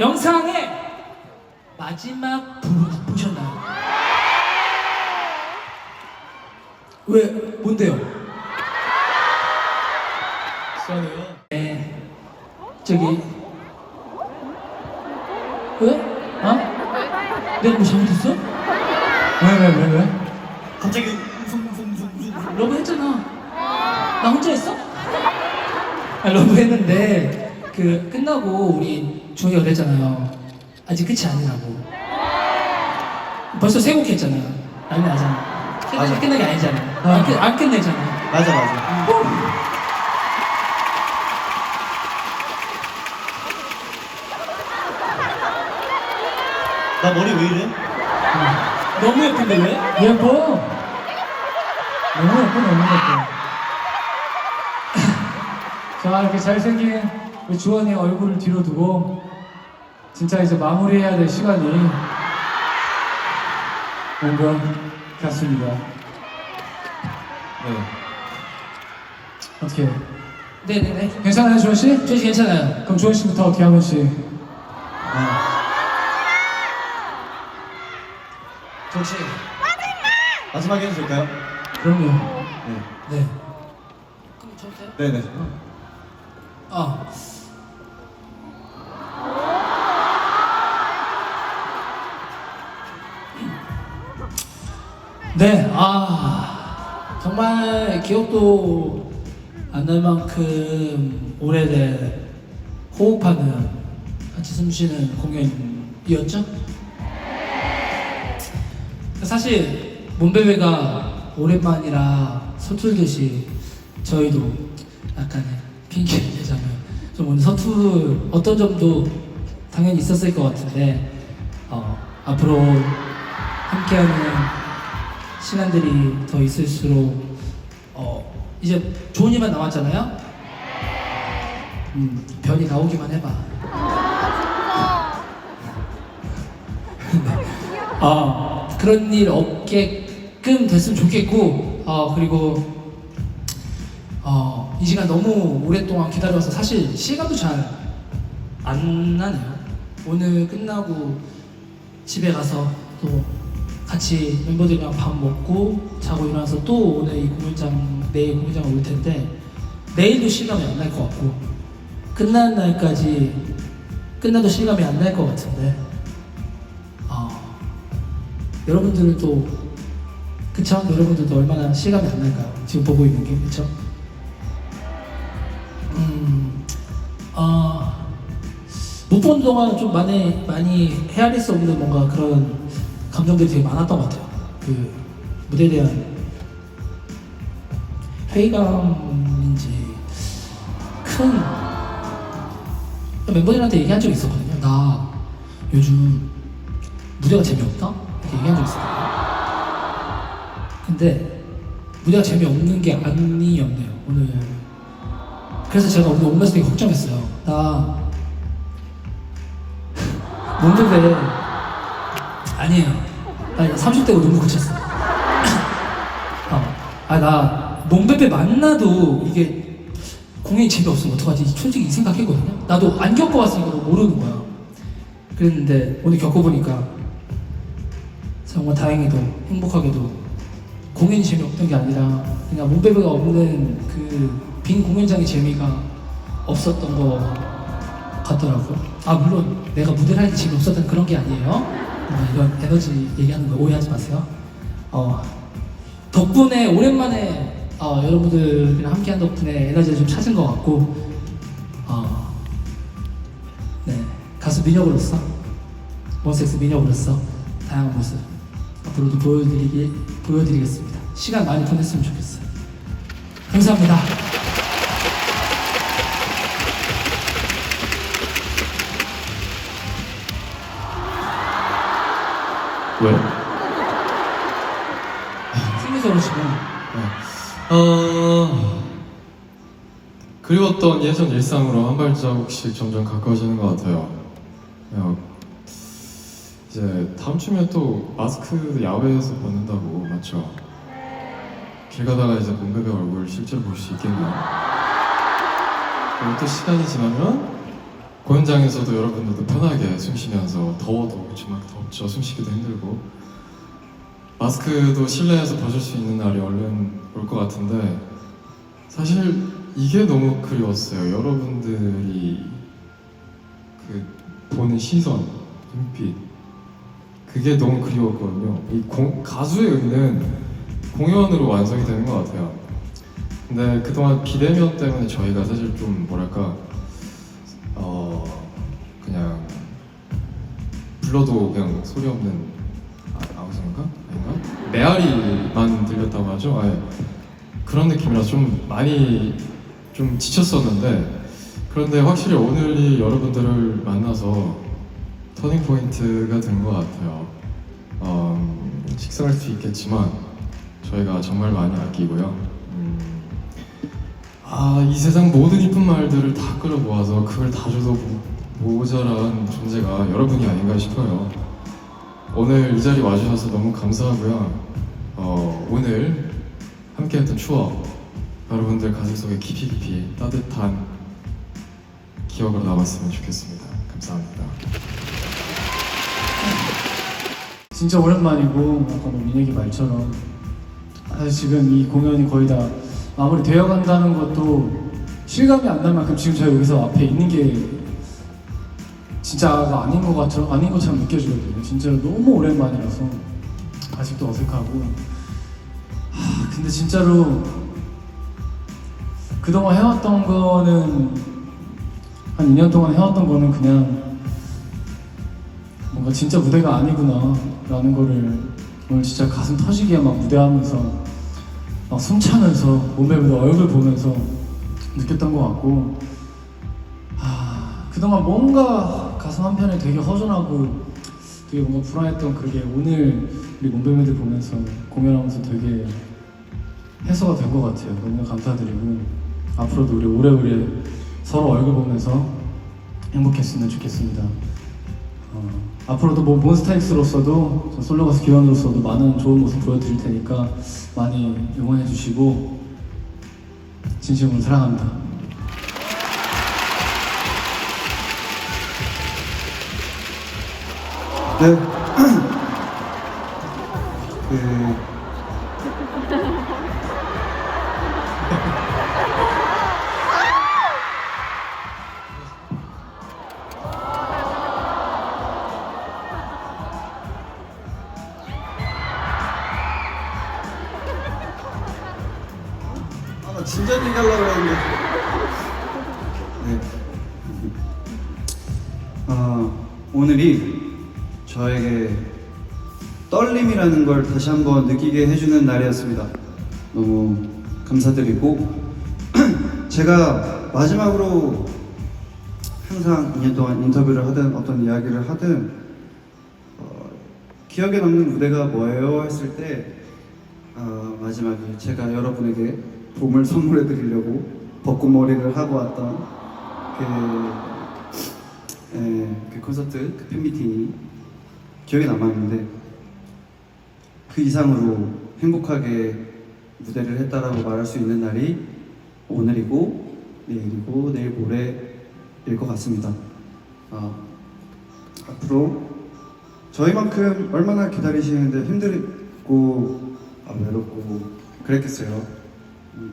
영상의 마지막 부분 보셨나요? 왜 뭔데요? 시원해요. 네 저기 왜? 어? 내가 뭐 잘못했어? 왜, 왜, 왜, 왜? 갑자기 웅성웅성웅성. 러브 했잖아. 나 혼자 했어? 아, 러브 했는데 그 끝나고 우리 중이가 그랬잖아요. 아직 끝이 아니라고. 벌써 세 곡 했잖아. 난리 나잖아. 끝나기, 맞아. 끝나기 아니잖아. 안, 끝, 안 끝내잖아. 맞아, 맞아. 나 머리 왜 이래? 너무 예쁜데 왜? 예뻐. 너무 예뻐, 너무 예뻐. 자, 이렇게 잘생긴 우리 주원이 얼굴을 뒤로 두고 진짜 이제 마무리해야 될 시간이 온 것 같습니다. 네. 어떻게? 네네네. 괜찮아요, 주원 씨? 조시 괜찮아요. 그럼 주원 씨부터 어떻게 한 번씩. 아, 조시. 마지막에 해도 될까요? 그럼요. 네. 네. 그럼 저도 돼요? 네네. 어. 네, 아 정말 기억도 안 날 만큼 오래된 호흡하는 같이 숨쉬는 공연이었죠. 사실 몬베베가 오랜만이라 서툴듯이 저희도 약간의 핑계를 대자면 좀 오늘 서툴 어떤 점도 당연히 있었을 것 같은데 어, 앞으로 함께하는 시간들이 더 있을수록 어, 이제 좋은 일만 남았잖아요. 음, 별이 나오기만 해봐. 아 그런 일 없게끔 됐으면 좋겠고 어 그리고 어, 이 시간 너무 오랫동안 기다려서 사실 시간도 잘 안 나네요. 오늘 끝나고 집에 가서 또 같이 멤버들이랑 밥 먹고 자고 일어나서 또 오늘 이 공연장 내일 공연장 올 텐데 내일도 실감이 안 날 것 같고 끝나는 날까지 끝나도 실감이 안 날 것 같은데 어, 여러분들은 또 그쵸? 여러분들도 얼마나 실감이 안 날까요? 지금 보고 있는 게 그쵸? 음, 어, 못본 동안 좀 많이 많이 헤아릴 수 없는 뭔가 그런 감정들이 되게 많았던 것 같아요. 그 무대에 대한 회의감인지 큰 멤버들한테 얘기한 적이 있었거든요. 나 요즘 무대가 재미없다? 이렇게 얘기한 적 있어요. 근데 무대가 재미없는 게 아니었네요. 오늘 그래서 제가 오늘 오면서 되게 걱정했어요. 나 몸베베 아니에요. 나 30대고 눈물 그쳤어. 어. 아 나 몸베베 만나도 이게 공연이 재미없으면 어떡하지? 솔직히 이 생각했거든요. 나도 안 겪어봤으니까 너 모르는 거야. 그랬는데 오늘 겪어보니까 정말 다행히도 행복하게도 공연이 재미없던 게 아니라 그냥 몸베베가 없는 그 빈 공연장의 재미가 없었던 거 같더라고요. 아 물론 내가 무대를 할때 재미 없었던 그런 게 아니에요. 어, 이런 에너지 얘기하는 거 오해하지 마세요. 어, 덕분에 오랜만에 어, 여러분들이랑 함께한 덕분에 에너지를 좀 찾은 것 같고 어, 네 가수 민혁으로서 원섹스 민혁으로서 다양한 모습 앞으로도 보여드리기 보여드리겠습니다. 시간 많이 보냈으면 좋겠어요. 감사합니다. 왜? 생리적으로 지금 어... 그리웠던 예전 일상으로 한 발자국씩 점점 가까워지는 것 같아요. 야, 이제 다음 주면 또 마스크 야외에서 벗는다고 맞죠? 길 가다가 이제 몸베베 얼굴 실제로 볼 수 있겠네요. 그리고 또 시간이 지나면 공연장에서도 여러분들도 편하게 숨 쉬면서 더워도 그렇지만 덥죠. 숨 쉬기도 힘들고. 마스크도 실내에서 벗을 수 있는 날이 얼른 올 것 같은데 사실 이게 너무 그리웠어요. 여러분들이 그 보는 시선 눈빛 그게 너무 그리웠거든요. 이 공- 가수의 의미는 공연으로 완성이 되는 것 같아요. 근데 그동안 비대면 때문에 저희가 사실 좀 뭐랄까 불러도 그냥 소리 없는 아, 아우성인가 아닌가 메아리만 들렸다고 하죠. 아, 예. 그런 느낌이라 좀 많이 좀 지쳤었는데 그런데 확실히 오늘이 여러분들을 만나서 터닝 포인트가 된 것 같아요. 음, 식상할 수 있겠지만 저희가 정말 많이 아끼고요. 음, 아, 이 세상 모든 이쁜 말들을 다 끌어모아서 그걸 다 줘도 모- 모자란 존재가 여러분이 아닌가 싶어요. 오늘 이 자리 와주셔서 너무 감사하고요. 어, 오늘 함께했던 추억, 여러분들 가슴 속에 깊이 깊이 따뜻한 기억으로 남았으면 좋겠습니다. 감사합니다. 진짜 오랜만이고 아까 뭐 민혁이 말처럼 사실 지금 이 공연이 거의 다 마무리 되어 간다는 것도 실감이 안 날 만큼 지금 저희 여기서 앞에 있는 게 진짜가 아닌 것 같처럼 아닌 것처럼 느껴지거든요. 진짜로 너무 오랜만이라서 아직도 어색하고 하, 근데 진짜로 그동안 해왔던 거는 한 2년 동안 해왔던 거는 그냥 뭔가 진짜 무대가 아니구나 라는 거를 오늘 진짜 가슴 터지게 막 무대하면서 막 숨차면서 몸에 묻어 얼굴 보면서 느꼈던 것 같고 아 그동안 뭔가 가슴 한편에 되게 허전하고 되게 뭔가 불안했던 그게 오늘 우리 몸베베들 보면서 공연하면서 되게 해소가 된 것 같아요 너무 감사드리고 앞으로도 우리 오래오래 서로 얼굴 보면서 행복했으면 좋겠습니다 어, 앞으로도 뭐 몬스타엑스로서도 저 솔로 가수 기원으로서도 많은 좋은 모습 보여드릴 테니까 많이 응원해 주시고 진심으로 사랑합니다. 네. 그 저에게 떨림이라는 걸 다시 한번 느끼게 해주는 날이었습니다. 너무 감사드리고 제가 마지막으로 항상 2년 동안 인터뷰를 하든 어떤 이야기를 하든 어, 기억에 남는 무대가 뭐예요 했을 때 어, 마지막에 제가 여러분에게 봄을 선물해 드리려고 벚꽃머리를 하고 왔던 그, 에, 그 콘서트 그 팬미팅이 기억에 남았는데 그 이상으로 행복하게 무대를 했다라고 말할 수 있는 날이 오늘이고 내일이고 내일 모레일 것 같습니다. 아, 앞으로 저희만큼 얼마나 기다리시는데 힘들고 아, 외롭고 그랬겠어요. 음,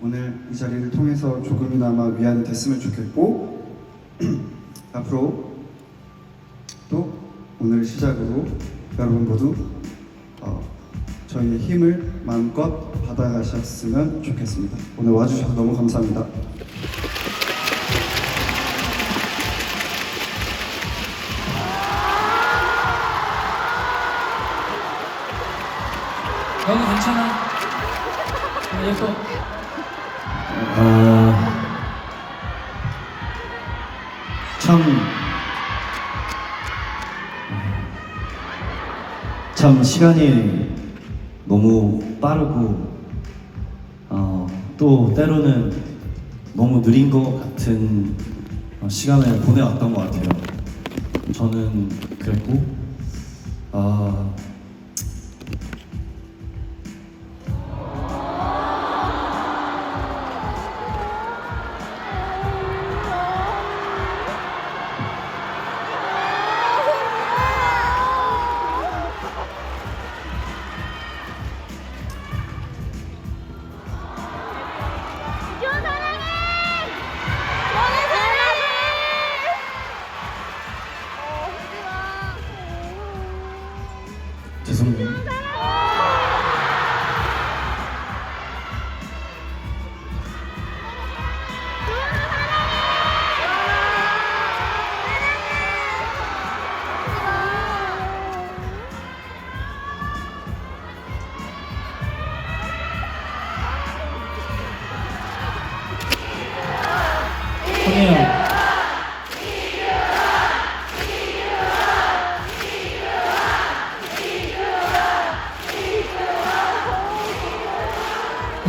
오늘 이 자리를 통해서 조금이나마 위안이 됐으면 좋겠고 앞으로 또 오늘 시작으로 여러분 모두 어, 저희의 힘을 마음껏 받아가셨으면 좋겠습니다. 오늘 와주셔서 너무 감사합니다. 너무 괜찮아. 어, 예뻐. 아, 참, 참 시간이 너무 빠르고 어, 또 때로는 너무 느린 것 같은 어, 시간을 보내왔던 것 같아요. 저는 그랬고 아,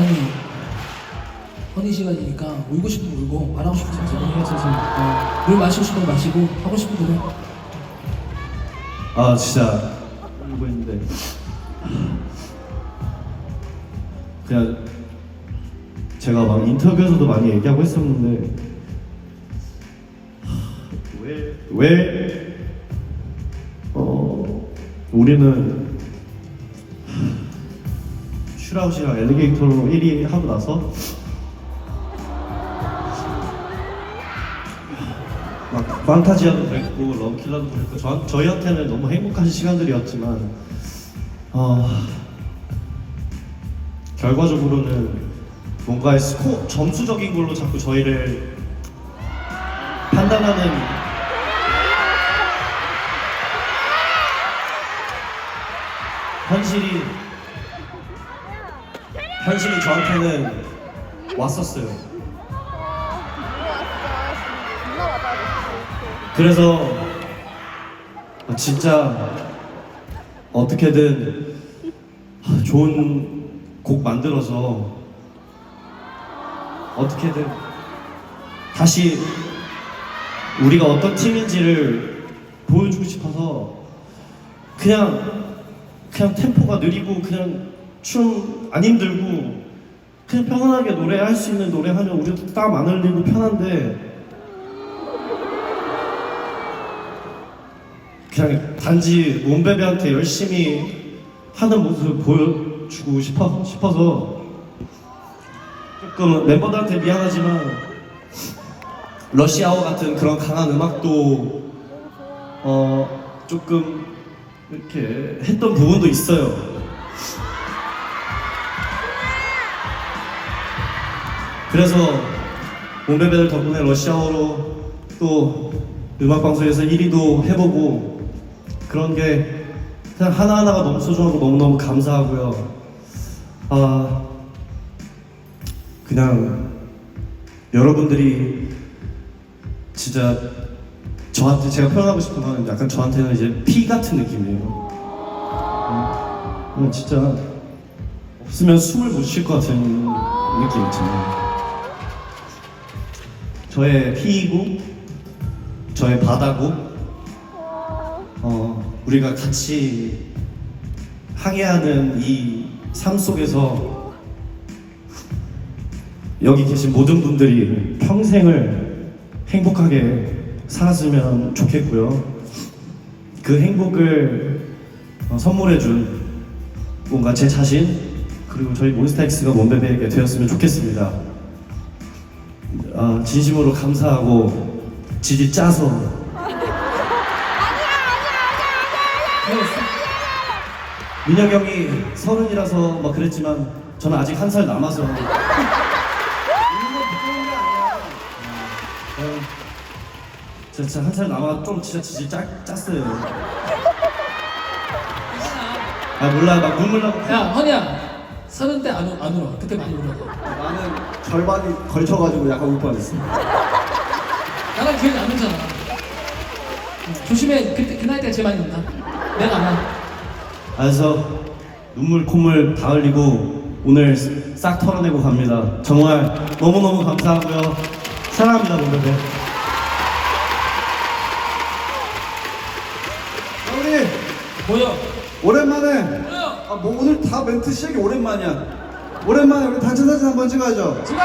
헌이. 헌이 시간이니까 울고 싶으면 울고 말하고 싶으면 말해 선생님. 물 마시고 싶으면 마시고 하고 싶은 대로 해. 아 진짜 울고 있는데 그냥 제가 막 인터뷰에서도 많이 얘기하고 했었는데 왜왜 어, 우리는 슈라우시랑 엘리게이터로 1위 하고 나서? 막 판타지아도 그랬고 러브킬러도 그랬고 저, 저희한테는 너무 행복한 시간들이었지만 어, 결과적으로는 뭔가의 스코 점수적인 걸로 자꾸 저희를 판단하는 현실이 현실이 저한테는 왔었어요. 그래서 진짜 어떻게든 좋은 곡 만들어서 어떻게든 다시 우리가 어떤 팀인지를 보여주고 싶어서 그냥 그냥 템포가 느리고 그냥 춤 안 힘들고 그냥 편안하게 노래할 수 있는 노래 하면 우리도 땀 안 흘리고 편한데 그냥 단지 몬베베한테 열심히 하는 모습을 보여주고 싶어, 싶어서 조금 멤버들한테 미안하지만 러시아워 같은 그런 강한 음악도 어 조금 이렇게 했던 부분도 있어요. 그래서 몬베베들 덕분에 러시아어로 또 음악 방송에서 1위도 해보고 그런 게 그냥 하나하나가 너무 소중하고 너무너무 감사하고요. 아, 그냥 여러분들이 진짜 저한테 제가 표현하고 싶은 건 약간 저한테는 이제 피 같은 느낌이에요. 음, 그냥 진짜 없으면 숨을 못 쉴 것 같은 느낌 있잖아요. 저의 피이고 저의 바다고 어, 우리가 같이 항해하는 이 삶 속에서 여기 계신 모든 분들이 평생을 행복하게 살았으면 좋겠고요. 그 행복을 어, 선물해준 뭔가 제 자신 그리고 저희 몬스타엑스가 몬베베에게 되었으면 좋겠습니다. 아, 진심으로 감사하고 지지 짜서 민혁 형이 서른이라서 막 그랬지만 저는 아직 한 살 남아서 아니야. 어, 저 진짜 한 살 남아 좀 진짜 지지 짜, 짰어요. 아 몰라 막 눈물 나고 야 헌이야. 서른 때안 안 울어. 그때 많이 울어. 절반이 걸쳐가지고 약간 울 뻔했어. 나랑 기억이 안 나잖아. 조심해. 그때 그 나이 때 제일 많이 운다. 내가 안 나. 그래서 눈물 콧물 다 흘리고 오늘 싹 털어내고 갑니다. 정말 너무너무 감사하고요. 사랑합니다, 모두들. 우리 뭐야? 오랜만에 뭐야? 아, 뭐 오늘 다 멘트 시작이 오랜만이야. 오랜만에 우리 단체 사진 한번 찍어야죠. 지금